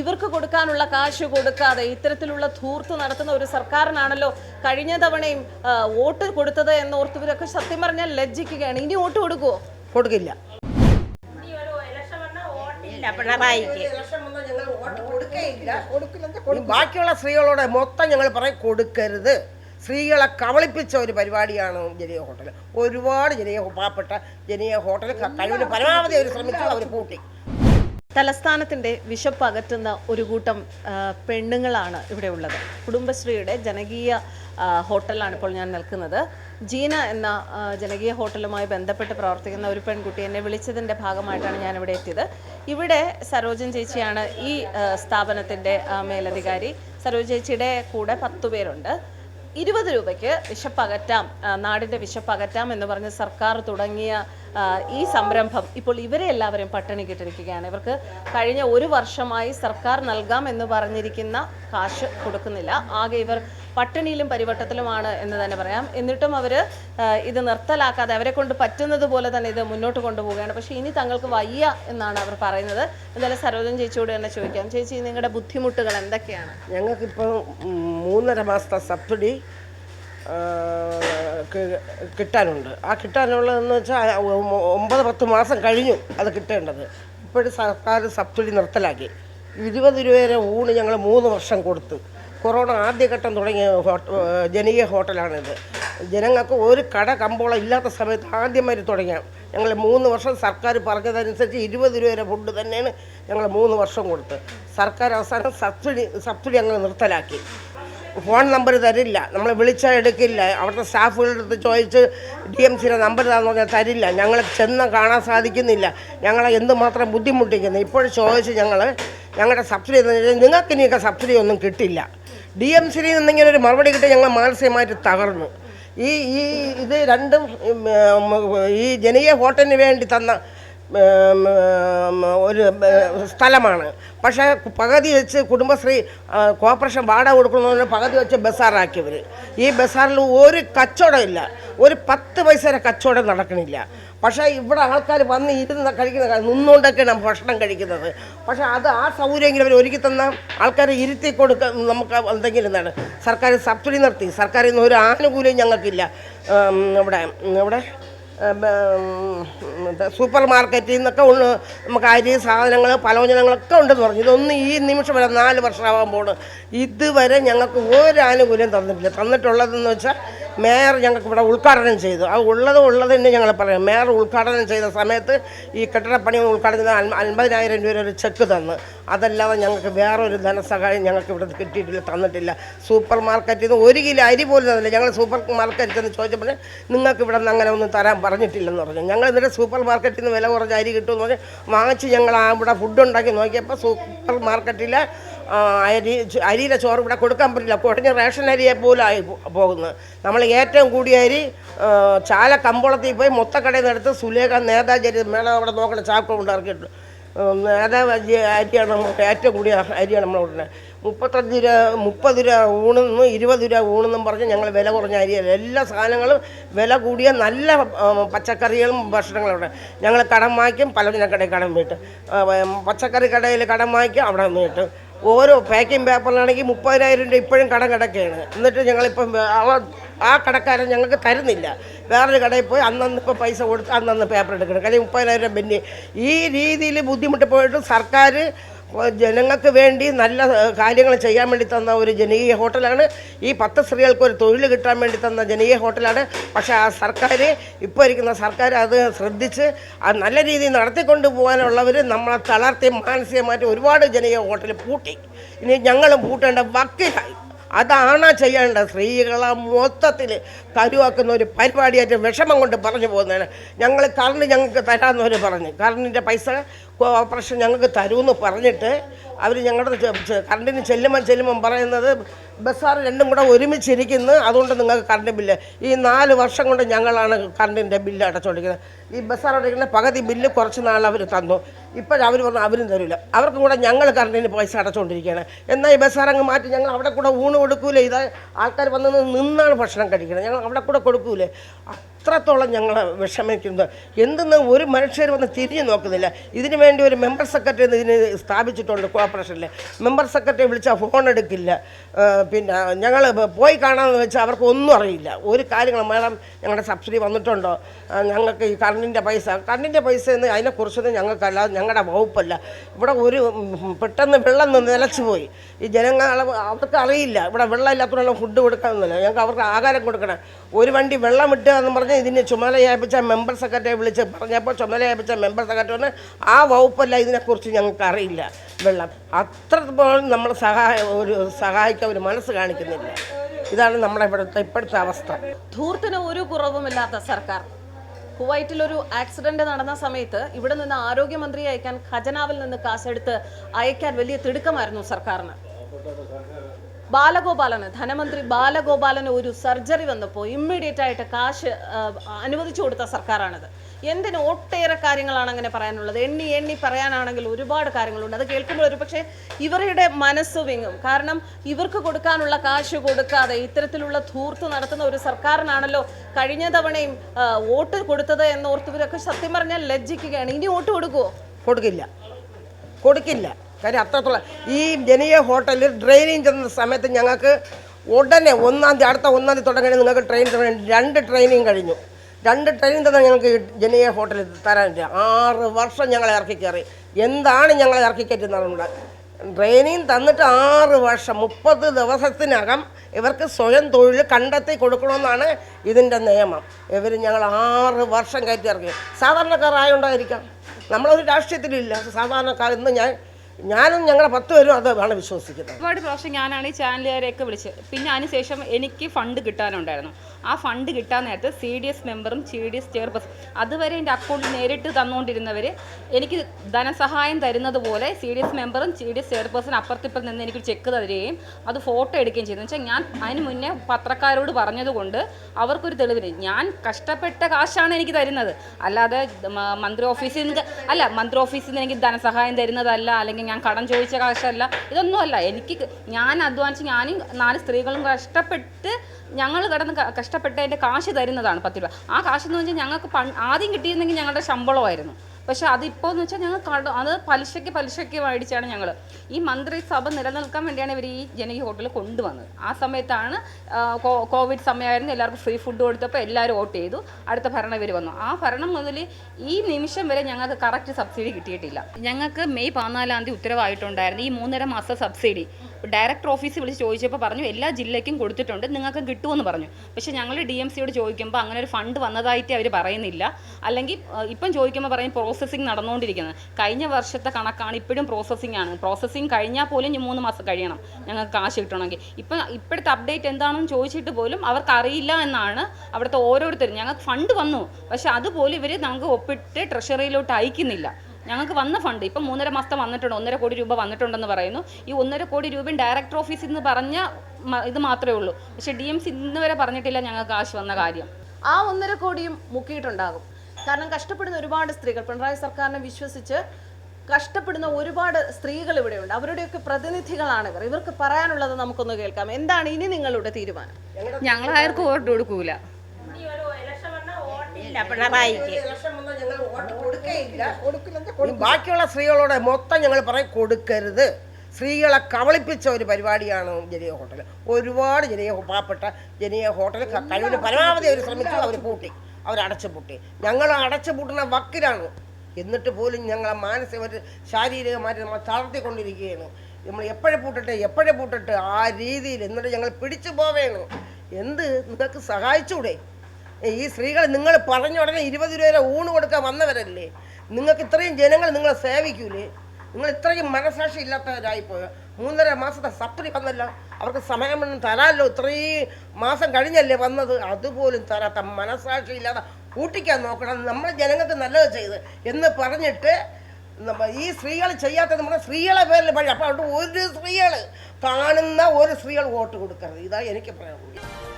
ഇവർക്ക് കൊടുക്കാനുള്ള കാശ് കൊടുക്കാതെ ഇത്തരത്തിലുള്ള ധൂർത്ത് നടത്തുന്ന ഒരു സർക്കാരിനാണല്ലോ കഴിഞ്ഞ തവണയും വോട്ട് കൊടുത്തത് എന്നോർത്തവരൊക്കെ സത്യം പറഞ്ഞാൽ ലജ്ജിക്കുകയാണ്. ഇനി വോട്ട് കൊടുക്കുവോ? കൊടുക്കില്ല. ബാക്കിയുള്ള സ്ത്രീകളോട് മൊത്തം ഞങ്ങൾ പറയും കൊടുക്കരുത്. സ്ത്രീകളെ കവളിപ്പിച്ച ഒരു പരിപാടിയാണ് ജനീയ ഹോട്ടൽ. ഒരുപാട് ജനീയ പാവപ്പെട്ട ജനീയ ഹോട്ടൽ കഴിവിന് പരമാവധി അവർ ശ്രമിച്ചു അവർ പൂട്ടി. തലസ്ഥാനത്തിന്റെ വിശപ്പ് അകറ്റുന്ന ഒരു കൂട്ടം പെണ്ണുങ്ങളാണ് ഇവിടെ ഉള്ളത്. കുടുംബശ്രീയുടെ ജനകീയ ഹോട്ടലാണ് ഇപ്പോൾ ഞാൻ നിൽക്കുന്നത്. ജീന എന്ന ജനകീയ ഹോട്ടലുമായി ബന്ധപ്പെട്ട് പ്രവർത്തിക്കുന്ന ഒരു പെൺകുട്ടി എന്നെ വിളിച്ചതിന്റെ ഭാഗമായിട്ടാണ് ഞാൻ ഇവിടെ എത്തിയത്. ഇവിടെ സരോജൻ ചേച്ചിയാണ് ഈ സ്ഥാപനത്തിന്റെ മേലധികാരി. സരോജ ചേച്ചിയുടെ കൂടെ പത്തു പേരുണ്ട്. ഇരുപത് രൂപയ്ക്ക് വിശപ്പകറ്റാം നാടിന്റെ വിശപ്പകറ്റാം എന്ന് പറഞ്ഞ് സർക്കാർ തുടങ്ങിയ ഈ സംരംഭം ഇപ്പോൾ ഇവരെ എല്ലാവരും പട്ടിണി കിട്ടിരിക്കുകയാണ് ഇവർക്ക് കഴിഞ്ഞ ഒരു വർഷമായി സർക്കാർ നൽകാം എന്ന് പറഞ്ഞിരിക്കുന്ന കാശ് കൊടുക്കുന്നില്ല. ആകെ ഇവർ പട്ടിണിയിലും പരിവട്ടത്തിലുമാണ് എന്ന് തന്നെ പറയാം. എന്നിട്ടും അവർ ഇത് നിർത്തലാക്കാതെ അവരെ കൊണ്ട് പറ്റുന്നത് പോലെ തന്നെ ഇത് മുന്നോട്ട് കൊണ്ടുപോവുകയാണ്. പക്ഷേ ഇനി തങ്ങൾക്ക് വയ്യ എന്നാണ് അവർ പറയുന്നത്. എന്തായാലും സരോജൻ ചേച്ചിയോട് തന്നെ ചോദിക്കാം. ചേച്ചി നിങ്ങളുടെ ബുദ്ധിമുട്ടുകൾ എന്തൊക്കെയാണ്? ഞങ്ങൾക്കിപ്പോൾ മൂന്നര മാസത്തെ സബ്സിഡി കിട്ടാനുണ്ട്. ആ കിട്ടാനുള്ളതെന്ന് വെച്ചാൽ ഒമ്പത് പത്ത് മാസം കഴിഞ്ഞു അത് കിട്ടേണ്ടത്. ഇപ്പോഴും സർക്കാർ സബ്സിഡി നിർത്തലാക്കി. ഇരുപത് രൂപ വരെ ഊണ് ഞങ്ങൾ മൂന്ന് വർഷം കൊടുത്തു. കൊറോണ ആദ്യഘട്ടം തുടങ്ങിയ ജനകീയ ഹോട്ടലാണിത്. ജനങ്ങൾക്ക് ഒരു കട കമ്പോളം ഇല്ലാത്ത സമയത്ത് ആദ്യമായി തുടങ്ങിയ. ഞങ്ങൾ മൂന്ന് വർഷം സർക്കാർ പറഞ്ഞതനുസരിച്ച് ഇരുപത് രൂപ വരെ ഫുഡ് തന്നെയാണ് ഞങ്ങൾ മൂന്ന് വർഷം കൊടുത്ത്. സർക്കാർ അവസാനം സബ്സിഡി സബ്സിഡി ഞങ്ങൾ നിർത്തലാക്കി. ഫോൺ നമ്പർ തരില്ല. നമ്മൾ വിളിച്ചാൽ എടുക്കില്ല. അവിടുത്തെ സ്റ്റാഫുകളുടെ അടുത്ത് ചോദിച്ച് ഡി എം സിയുടെ നമ്പർ താന്ന് പറഞ്ഞാൽ തരില്ല. ഞങ്ങൾ ചെന്ന് കാണാൻ സാധിക്കുന്നില്ല. ഞങ്ങളെ എന്തുമാത്രം ബുദ്ധിമുട്ടിക്കുന്നു? ഇപ്പോൾ ചോദിച്ച് ഞങ്ങൾ ഞങ്ങളുടെ സബ്സിഡി നിങ്ങൾക്ക് ഇനിയൊക്കെ സബ്സിഡി ഒന്നും കിട്ടില്ല. ഡി എം സിയിൽ നിന്നിങ്ങനെ ഒരു മറുപടി കിട്ടി ഞങ്ങൾ മാനസികമായിട്ട് തകർന്നു. ഈ ഈ ഇത് രണ്ടും ഈ ജനീയ ഹോട്ടലിന് വേണ്ടി തന്ന ഒരു സ്ഥലമാണ്. പക്ഷേ പകുതി വെച്ച് കുടുംബശ്രീ കോർപ്പറേഷൻ വാടക കൊടുക്കണമെന്ന് പകുതി വെച്ച് ബസാറാക്കിയവർ ഈ ബസാറിൽ ഒരു കച്ചവടം ഇല്ല. ഒരു പത്ത് പൈസയുടെ കച്ചവടം നടക്കണില്ല. പക്ഷേ ഇവിടെ ആൾക്കാർ വന്ന് ഇരുന്ന് കഴിക്കുന്ന നിന്നുകൊണ്ടൊക്കെയാണ് ഭക്ഷണം കഴിക്കുന്നത്. പക്ഷേ അത് ആ സൗകര്യമെങ്കിലും അവർ ഒരുക്കി തന്ന ആൾക്കാരെ ഇരുത്തി കൊടുക്ക നമുക്ക് എന്തെങ്കിലും എന്താണ് സർക്കാർ സബ്സിഡി നിർത്തി. സർക്കാരിൽ നിന്ന് ഒരു ആനുകൂല്യം ഞങ്ങൾക്കില്ല. ഇവിടെ ഇവിടെ സൂപ്പർ മാർക്കറ്റിൽ നിന്നൊക്കെ ഉണ്ട് നമുക്ക് അരി സാധനങ്ങൾ പലവ്യഞ്ജനങ്ങളൊക്കെ ഉണ്ടെന്ന് പറഞ്ഞു. ഇതൊന്നും ഈ നിമിഷം വരെ നാല് വർഷമാകുമ്പോൾ ഇതുവരെ ഞങ്ങൾക്ക് ഒരു ആനുകൂല്യം തന്നിട്ടില്ല. തന്നിട്ടുള്ളതെന്ന് വെച്ചാൽ മേയർ ഞങ്ങൾക്ക് ഇവിടെ ഉദ്ഘാടനം ചെയ്തു. അത് ഉള്ളത് ഉള്ളത് തന്നെ ഞങ്ങൾ പറയാം. മേയർ ഉദ്ഘാടനം ചെയ്ത സമയത്ത് ഈ കെട്ടിടപ്പണി ഉദ്ഘാടനം അൻപതിനായിരം രൂപ ഒരു ചെക്ക് തന്ന്. അതല്ലാതെ ഞങ്ങൾക്ക് വേറൊരു ധനസഹായം ഞങ്ങൾക്ക് ഇവിടെ കിട്ടിയിട്ടില്ല തന്നിട്ടില്ല. സൂപ്പർ മാർക്കറ്റിൽ നിന്ന് ഒരു കിലോ അരി പോലും തന്നില്ല. ഞങ്ങൾ സൂപ്പർ മാർക്കറ്റിൽ നിന്ന് ചോദിച്ചപ്പോൾ നിങ്ങൾക്ക് ഇവിടെ നിന്ന് അങ്ങനെ ഒന്നും തരാൻ പറഞ്ഞിട്ടില്ലെന്ന് പറഞ്ഞു. ഞങ്ങൾ എന്നിട്ട് സൂപ്പർ മാർക്കറ്റിൽ നിന്ന് വില കുറഞ്ഞ അരി കിട്ടുമെന്ന് പറഞ്ഞ് വാങ്ങിച്ച് ഞങ്ങൾ ആ ഇവിടെ ഫുഡ് ഉണ്ടാക്കി നോക്കിയപ്പോൾ സൂപ്പർ മാർക്കറ്റിലെ അരി അരിയിലെ ചോറ് ഇവിടെ കൊടുക്കാൻ പറ്റില്ല. കുറഞ്ഞ റേഷൻ അരിയെ പോലായി പോകുന്നത് നമ്മൾ ഏറ്റവും കൂടിയ അരി ചാല കമ്പോളത്തിൽ പോയി മൊത്തക്കടയിൽ നിന്ന് എടുത്ത് സുലേഖ നേതാജരി മേളം അവിടെ നോക്കണ ചാക്ക ഉണ്ടാക്കിയിട്ട് നേതാജി അരിയാണ് നമുക്ക് ഏറ്റവും കൂടിയ അരിയാണ് നമ്മൾ ഉടനെ. മുപ്പത്തഞ്ച് രൂപ മുപ്പത് രൂപ ഊണെന്നും ഇരുപത് രൂപ ഊണെന്നും പറഞ്ഞ് ഞങ്ങൾ വില കുറഞ്ഞ അരിയല്ല. എല്ലാ സാധനങ്ങളും വില കൂടിയ നല്ല പച്ചക്കറികളും ഭക്ഷണങ്ങളും അവിടെ. ഞങ്ങൾ കടം വാങ്ങിക്കും പലതിനെ കടയിൽ കടം വീട്ട്. പച്ചക്കറി കടയിൽ കടം വാങ്ങിക്കും അവിടെ നിന്ന് കിട്ടും. ഓരോ പാക്കിംഗ് പേപ്പറിലാണെങ്കിൽ മുപ്പതിനായിരം രൂപ ഇപ്പോഴും കടം കിടക്കുകയാണ്. എന്നിട്ട് ഞങ്ങളിപ്പം ആ കടക്കാരൻ ഞങ്ങൾക്ക് തരുന്നില്ല. വേറൊരു കടയിൽ പോയി അന്നന്ന് ഇപ്പോൾ പൈസ കൊടുത്ത് അന്നന്ന് പേപ്പർ എടുക്കണം. കാര്യം മുപ്പതിനായിരം രൂപ ബെന്നി ഈ രീതിയിൽ ബുദ്ധിമുട്ട് പോയിട്ട് സർക്കാർ ജനങ്ങൾക്ക് വേണ്ടി നല്ല കാര്യങ്ങൾ ചെയ്യാൻ വേണ്ടി തന്ന ഒരു ജനകീയ ഹോട്ടലാണ്. ഈ പത്ത് സ്ത്രീകൾക്ക് ഒരു തൊഴിൽ കിട്ടാൻ വേണ്ടി തന്ന ജനകീയ ഹോട്ടലാണ്. പക്ഷേ ആ സർക്കാർ ഇപ്പോൾ ഇരിക്കുന്ന സർക്കാർ അത് ശ്രദ്ധിച്ച് അത് നല്ല രീതിയിൽ നടത്തിക്കൊണ്ട് പോകാനുള്ളവർ നമ്മളെ തളർത്തി മാനസികമായിട്ട് ഒരുപാട് ജനകീയ ഹോട്ടൽ പൂട്ടി. ഇനി ഞങ്ങളും പൂട്ടേണ്ട വക്കിലായി. അതാണ് ചെയ്യേണ്ടത് സ്ത്രീകളെ മൊത്തത്തിൽ കരുവാക്കുന്ന ഒരു പരിപാടിയായിട്ട് വിഷമം കൊണ്ട് പറഞ്ഞു പോകുന്നതാണ്. ഞങ്ങൾ കറണ്ട് ഞങ്ങൾക്ക് തരാമെന്നവർ പറഞ്ഞു. കറണ്ടിന്റെ പൈസ കോർപ്പറേഷൻ ഞങ്ങൾക്ക് തരുമെന്ന് പറഞ്ഞിട്ട് അവർ ഞങ്ങളുടെ കറണ്ടിന് ചെല്ലുമ്പോൾ ചെല്ലുമ്പം പറയുന്നത് ബസ്സാർ രണ്ടും കൂടെ ഒരുമിച്ചിരിക്കുന്നു അതുകൊണ്ട് നിങ്ങൾക്ക് കറണ്ട് ബില്ല്. ഈ നാല് വർഷം കൊണ്ട് ഞങ്ങളാണ് കറണ്ടിന്റെ ബില്ല് അടച്ചുകൊണ്ടിരിക്കുന്നത് ഈ ബസ്സാർ അടയ്ക്കുന്ന പകുതി ബില്ല് കുറച്ച് നാൾ അവർ തന്നു. ഇപ്പോഴവർ പറഞ്ഞു അവരും തരില്ല അവർക്കും കൂടെ ഞങ്ങൾ കറണ്ടിന് പൈസ അടച്ചുകൊണ്ടിരിക്കുകയാണ് എന്നാൽ ഈ ബസ്സാർ അങ്ങ് മാറ്റി ഞങ്ങൾ അവിടെ കൂടെ ഊണ് കൊടുക്കൂലേ? ഇത് ആൾക്കാർ വന്ന് നിന്നാണ് ഭക്ഷണം കഴിക്കുന്നത്. ഞങ്ങൾ അവിടെ കൂടെ കൊടുക്കൂലേ? അത്രത്തോളം ഞങ്ങൾ വിഷമിക്കുന്നത്. എന്തെന്ന് ഒരു മനുഷ്യർ വന്ന് തിരിഞ്ഞു നോക്കുന്നില്ല. ഇതിനു വേണ്ടി ഒരു മെമ്പർ സെക്രട്ടറി ഇതിന് സ്ഥാപിച്ചിട്ടുണ്ട് കോർപ്പറേഷനിൽ മെമ്പർ സെക്രട്ടറി വിളിച്ചാൽ ഫോൺ എടുക്കില്ല. പിന്നെ ഞങ്ങൾ പോയി കാണാമെന്ന് വെച്ചാൽ അവർക്ക് ഒന്നും അറിയില്ല. ഒരു കാര്യങ്ങളും മേഡം ഞങ്ങളുടെ സബ്സിഡി വന്നിട്ടുണ്ടോ? ഞങ്ങൾക്ക് ഈ കറണ്ടിന്റെ പൈസ കറണ്ടിന്റെ പൈസ എന്ന് അതിനെക്കുറിച്ചൊന്നും ഞങ്ങൾക്കല്ല ഞങ്ങളുടെ വകുപ്പല്ല. ഇവിടെ ഒരു പെട്ടെന്ന് വെള്ളം നിലച്ചു പോയി. ഈ ജനങ്ങൾ അവർക്ക് അറിയില്ല. ഇവിടെ വെള്ളം ഇല്ലാത്തതുകൊണ്ടുള്ള ഫുഡ് കൊടുക്കാമെന്നില്ല ഞങ്ങൾക്ക് അവർക്ക് ആഹാരം കൊടുക്കണം. ഒരു വണ്ടി വെള്ളം വിട്ടുക എന്ന് പറഞ്ഞ് ഇതിന് ചുമതലയേൽപ്പിച്ച മെമ്പർ സെക്രട്ടറിയെ വിളിച്ച് പറഞ്ഞപ്പോൾ ചുമതലയേൽപ്പിച്ച മെമ്പർ സെക്രട്ടറി പറഞ്ഞ് ആ വകുപ്പല്ല ഇതിനെക്കുറിച്ച് ഞങ്ങൾക്ക് അറിയില്ല വെള്ളം. അത്രത്തോളം നമ്മൾ സഹായ ഒരു സഹായിക്കാൻ ഒരു മനസ്സ് കാണിക്കുന്നില്ല. ഇതാണ് നമ്മുടെ ഇവിടുത്തെ ഇപ്പോഴത്തെ അവസ്ഥ. ധൂർത്തിന് ഒരു കുറവുമില്ലാത്ത സർക്കാർ. കുവൈറ്റിൽ ഒരു ആക്സിഡന്റ് നടന്ന സമയത്ത് ഇവിടെ നിന്ന് ആരോഗ്യമന്ത്രിയെ അയക്കാൻ ഖജനാവിൽ നിന്ന് കാശെടുത്ത് അയക്കാൻ വലിയ തിടുക്കമായിരുന്നു സർക്കാരിന്. ബാലഗോപാലന് ധനമന്ത്രി ബാലഗോപാലന് ഒരു സർജറി വന്നപ്പോൾ ഇമ്മീഡിയറ്റ് ആയിട്ട് കാശ് അനുവദിച്ചു കൊടുത്ത സർക്കാരാണിത്. എന്തിന് ഒട്ടേറെ കാര്യങ്ങളാണ് അങ്ങനെ പറയാനുള്ളത്. എണ്ണി എണ്ണി പറയാനാണെങ്കിൽ ഒരുപാട് കാര്യങ്ങളുണ്ട്. അത് കേൾക്കുമ്പോൾ ഒരു പക്ഷേ ഇവരുടെ മനസ്സ് വിങ്ങും. കാരണം ഇവർക്ക് കൊടുക്കാനുള്ള കാശ് കൊടുക്കാതെ ഇത്തരത്തിലുള്ള ധൂർത്ത് നടത്തുന്ന ഒരു സർക്കാരിനാണല്ലോ കഴിഞ്ഞ തവണയും വോട്ട് കൊടുത്തത് എന്നോർത്തവരൊക്കെ സത്യം പറഞ്ഞാൽ ലജ്ജിക്കുകയാണ്. ഇനി വോട്ട് കൊടുക്കുമോ കൊടുക്കില്ല. കൊടുക്കില്ല. കാര്യം അത്രത്തോളം. ഈ ജനീയ ഹോട്ടലിൽ ട്രെയിനിങ് ചെന്ന സമയത്ത് ഞങ്ങൾക്ക് ഉടനെ ഒന്നാം തീയതി അടുത്ത ഒന്നാം തീയതി തുടങ്ങി നിങ്ങൾക്ക് ട്രെയിൻ രണ്ട് ട്രെയിനിങ് കഴിഞ്ഞു. രണ്ട് ട്രെയിൻ തന്നെ ഞങ്ങൾക്ക് ജനീയ ഹോട്ടലിൽ തരാനില്ല. ആറ് വർഷം ഞങ്ങൾ ഇറക്കി കയറി. എന്താണ് ഞങ്ങൾ ഇറക്കി കയറ്റുന്നത് ട്രെയിനിങ് തന്നിട്ട് ആറ് വർഷം മുപ്പത് ദിവസത്തിനകം ഇവർക്ക് സ്വയം തൊഴിൽ കണ്ടെത്തി കൊടുക്കണമെന്നാണ് ഇതിന്റെ നിയമം. ഇവർ ഞങ്ങൾ ആറ് വർഷം കയറ്റി ഇറക്കി. സാധാരണക്കാരായോണ്ടായിരിക്കാം നമ്മളൊരു രാഷ്ട്രീയത്തിലില്ല. സാധാരണക്കാർ ഇന്ന് ഞാൻ ഞാനും ഞങ്ങളുടെ പത്ത് പേരും അതാണ് വിശ്വസിക്കുന്നത്. ഒരുപാട് പ്രാവശ്യം ഞാനാണ് ഈ ചാനലുകാരെയൊക്കെ വിളിച്ചത് പിന്നെ അതിനുശേഷം എനിക്ക് ഫണ്ട് കിട്ടാനുണ്ടായിരുന്നു. ആ ഫണ്ട് കിട്ടാൻ നേരത്തെ സി ഡി എസ് മെമ്പറും സി ഡി എസ് ചെയർപേഴ്സൺ അതുവരെ എന്റെ അക്കൗണ്ടിൽ നേരിട്ട് തന്നുകൊണ്ടിരുന്നവർ എനിക്ക് ധനസഹായം തരുന്നത് പോലെ സി ഡി എസ് മെമ്പറും സി ഡി എസ് ചെയർപേഴ്സൺ അപ്പുറത്തിപ്പുറത്ത് നിന്ന് എനിക്ക് ചെക്ക് തരികയും അത് ഫോട്ടോ എടുക്കുകയും ചെയ്തു. വെച്ചാൽ ഞാൻ അതിന് മുന്നേ പത്രക്കാരോട് പറഞ്ഞതുകൊണ്ട് അവർക്കൊരു തെളിവിന് ഞാൻ കഷ്ടപ്പെട്ട കാശാണ് എനിക്ക് തരുന്നത്. അല്ലാതെ മന്ത്രി ഓഫീസിൽ നിന്ന് അല്ല മന്ത്രി ഓഫീസിൽ നിന്ന് എനിക്ക് ധനസഹായം തരുന്നതല്ല അല്ലെങ്കിൽ ഞാൻ കടം ചോദിച്ച കാശല്ല. ഇതൊന്നുമല്ല. എനിക്ക് ഞാൻ അധ്വാനിച്ച് ഞാനും നാല് സ്ത്രീകളും കഷ്ടപ്പെട്ട് ഞങ്ങൾ കിടന്ന് ക- കഷ്ടപ്പെട്ട് അതിന്റെ കാശ് തരുന്നതാണ് പത്ത് രൂപ. ആ കാശെന്ന് വെച്ചാൽ ഞങ്ങൾക്ക് ആദ്യം കിട്ടിയിരുന്നെങ്കിൽ ഞങ്ങളുടെ ശമ്പളമായിരുന്നു. പക്ഷെ അതിപ്പോൾ എന്ന് വെച്ചാൽ ഞങ്ങൾ അത് പലിശയ്ക്ക് പലിശയ്ക്ക് മേടിച്ചാണ് ഞങ്ങൾ ഈ മന്ത്രിസഭ നിലനിൽക്കാൻ വേണ്ടിയാണ് ഇവർ ഈ ജനകീയ ഹോട്ടൽ കൊണ്ടുവന്നത്. ആ സമയത്താണ് കോവിഡ് സമയമായിരുന്നു എല്ലാവർക്കും ഫ്രീ ഫുഡ് കൊടുത്തപ്പോൾ എല്ലാവരും വോട്ട് ചെയ്തു. അടുത്ത ഭരണം ഇവർ വന്നു. ആ ഭരണം മുതൽ ഈ നിമിഷം വരെ ഞങ്ങൾക്ക് കറക്റ്റ് സബ്സിഡി കിട്ടിയിട്ടില്ല. ഞങ്ങൾക്ക് മെയ് പതിനാലാം തീയതി ഉത്തരവായിട്ടുണ്ടായിരുന്നു. ഈ മൂന്നര മാസം സബ്സിഡി. ഡയറക്ടർ ഓഫീസിൽ വിളിച്ച് ചോദിച്ചപ്പോൾ പറഞ്ഞു എല്ലാ ജില്ലയ്ക്കും കൊടുത്തിട്ടുണ്ട് നിങ്ങൾക്ക് കിട്ടുമെന്ന് പറഞ്ഞു. പക്ഷേ ഞങ്ങൾ ഡി എം സിയോട് ചോദിക്കുമ്പോൾ അങ്ങനെ ഒരു ഫണ്ട് വന്നതായിട്ട് അവർ പറയുന്നില്ല. അല്ലെങ്കിൽ ഇപ്പം ചോദിക്കുമ്പോൾ പറയും പ്രോസസ്സിങ് നടന്നുകൊണ്ടിരിക്കുന്നത് കഴിഞ്ഞ വർഷത്തെ കണക്കാണ് ഇപ്പോഴും പ്രോസസ്സിംഗ് ആണ്. പ്രോസസ്സിംഗ് കഴിഞ്ഞാൽ പോലും ഇനി മൂന്ന് മാസം കഴിയണം ഞങ്ങൾക്ക് കാശ് കിട്ടണമെങ്കിൽ. ഇപ്പം ഇപ്പോഴത്തെ അപ്ഡേറ്റ് എന്താണെന്ന് ചോദിച്ചിട്ട് പോലും അവർക്ക് അറിയില്ല എന്നാണ് അവിടുത്തെ ഓരോരുത്തരും. ഞങ്ങൾക്ക് ഫണ്ട് വന്നു. പക്ഷെ അതുപോലെ ഇവർ നമുക്ക് ഒപ്പിട്ട് ട്രഷറിയിലോട്ട് അയക്കുന്നില്ല. ഞങ്ങൾക്ക് വന്ന ഫണ്ട് ഇപ്പം മൂന്നര മാസത്തെ വന്നിട്ടുണ്ട് ഒന്നര കോടി രൂപ വന്നിട്ടുണ്ടെന്ന് പറയുന്നു. ഈ ഒന്നര കോടി രൂപ ഡയറക്ടർ ഓഫീസിൽ നിന്ന് പറഞ്ഞ ഇത് മാത്രമേ ഉള്ളൂ. പക്ഷെ ഡി എം സി ഇന്ന് വരെ പറഞ്ഞിട്ടില്ല ഞങ്ങൾക്ക് കാശ് വന്ന കാര്യം. ആ ഒന്നര കോടിയും മുക്കിയിട്ടുണ്ടാകും. കാരണം കഷ്ടപ്പെടുന്ന ഒരുപാട് സ്ത്രീകൾ പിണറായി സർക്കാരിനെ വിശ്വസിച്ച് കഷ്ടപ്പെടുന്ന ഒരുപാട് സ്ത്രീകൾ ഇവിടെയുണ്ട്. അവരുടെയൊക്കെ പ്രതിനിധികളാണ് ഇവർ. ഇവർക്ക് പറയാനുള്ളത് നമുക്കൊന്ന് കേൾക്കാം. എന്താണ് ഇനി നിങ്ങളുടെ തീരുമാനം? ഞങ്ങൾ ആർക്കും വോട്ട് കൊടുക്കൂല. ഇല്ല പിണറായിക്ക് ബാക്കിയുള്ള സ്ത്രീകളോട് മൊത്തം ഞങ്ങൾ പറയും കൊടുക്കരുത്. സ്ത്രീകളെ കവളിപ്പിച്ച ഒരു പരിപാടിയാണ് ജനീയ ഹോട്ടൽ. ഒരുപാട് ജനീയ പാവപ്പെട്ട ജനീയ ഹോട്ടൽ കഴിവിന് പരമാവധി അവർ ശ്രമിച്ചു അവർ പൂട്ടി. അവർ അടച്ചു പൂട്ടി. ഞങ്ങൾ അടച്ചു പൂട്ടുന്ന വക്കിലാണ്. എന്നിട്ട് പോലും ഞങ്ങളെ മാനസികമായിട്ട് ശാരീരികമായിട്ട് നമ്മൾ തളർത്തിക്കൊണ്ടിരിക്കുകയാണ്. നമ്മൾ എപ്പോഴും പൂട്ടട്ടെ എപ്പോഴും പൂട്ടട്ടെ ആ രീതിയിൽ എന്നിട്ട് ഞങ്ങൾ പിടിച്ചു പോവേണ്. എന്ത്? നിങ്ങൾക്ക് സഹായിച്ചൂടെ? ഈ സ്ത്രീകൾ നിങ്ങൾ പറഞ്ഞ ഉടനെ ഇരുപത് രൂപ ഊണ് കൊടുക്കാൻ വന്നവരല്ലേ? നിങ്ങൾക്ക് ഇത്രയും ജനങ്ങൾ നിങ്ങളെ സേവിക്കൂലേ? നിങ്ങൾ ഇത്രയും മനസാക്ഷി ഇല്ലാത്തവരായിപ്പോയോ മൂന്നര മാസത്തെ സപ്രി വന്നല്ലോ. അവർക്ക് സമയമൊന്നും തരാമല്ലോ. ഇത്രയും മാസം കഴിഞ്ഞല്ലേ വന്നത്. അതുപോലും തരാത്ത മനസാക്ഷി ഇല്ലാതെ കൂട്ടിക്കാൻ നോക്കണം. നമ്മൾ ജനങ്ങൾക്ക് നല്ലത് ചെയ്ത് എന്ന് പറഞ്ഞിട്ട് ഈ സ്ത്രീകൾ ചെയ്യാത്തത് നമ്മുടെ സ്ത്രീകളെ പേരിൽ പഴി. അപ്പോൾ അവിടെ ഒരു സ്ത്രീകൾ കാണുന്ന ഒരു സ്ത്രീകൾ വോട്ട് കൊടുക്കരുത്. ഇതാ എനിക്ക് പറയാനുള്ളത്.